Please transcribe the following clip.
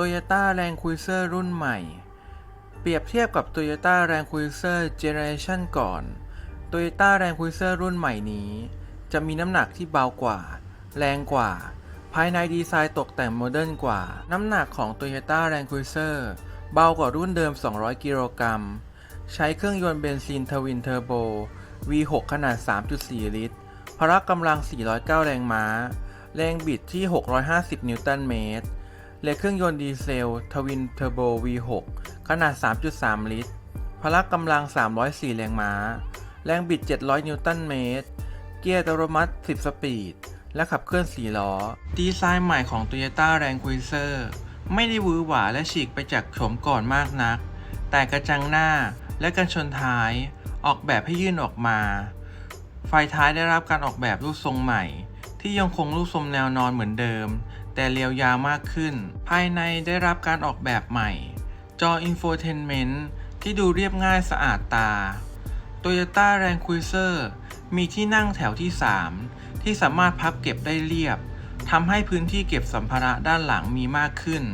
Toyota Land Cruiser รุ่นใหม่ เปรียบเทียบกับ Toyota Land Cruiser Generation ก่อน Toyota Land Cruiser รุ่นใหม่นี้ จะมีน้ำหนักที่เบากว่า แรงกว่า ภายในดีไซน์ตกแต่งโมเดิร์นกว่า น้ำหนักของ Toyota Land Cruiser เบากว่ารุ่นเดิม 200 กิโลกรัม ใช้เครื่องยนต์เบนซินทวินเทอร์โบ V6 ขนาด 3.4 ลิตร พละกำลัง 409 แรงม้า แรงบิดที่ 650 นิวตันเมตร และเครื่องยนต์ดีเซลทวินเทอร์โบ V6 ขนาด 3.3 ลิตร พละกำลัง 304 แรงม้า แรงบิด 700 นิวตันเมตร เกียร์อัตโนมัติ 10 สปีด และขับเคลื่อน 4 ล้อ ดีไซน์ใหม่ของ Toyota Land Cruiser ไม่ได้วือหวาและฉีกไปจากโฉมก่อนมากนัก แต่กระจังหน้าและกันชนท้ายออกแบบให้ยื่นออกมา ไฟท้ายได้รับการออกแบบรูปทรงใหม่ ที่ยังคงรูปทรงแนวนอนเหมือนเดิม แต่เรียวยาวมากขึ้น ภายในได้รับการออกแบบใหม่ จออินโฟเทนเมนต์ที่ดูเรียบง่ายสะอาดตา Toyota Land Cruiser มีที่นั่งแถวที่ 3 ที่สามารถพับเก็บได้เรียบทำให้พื้นที่เก็บสัมภาระด้านหลังมีมากขึ้น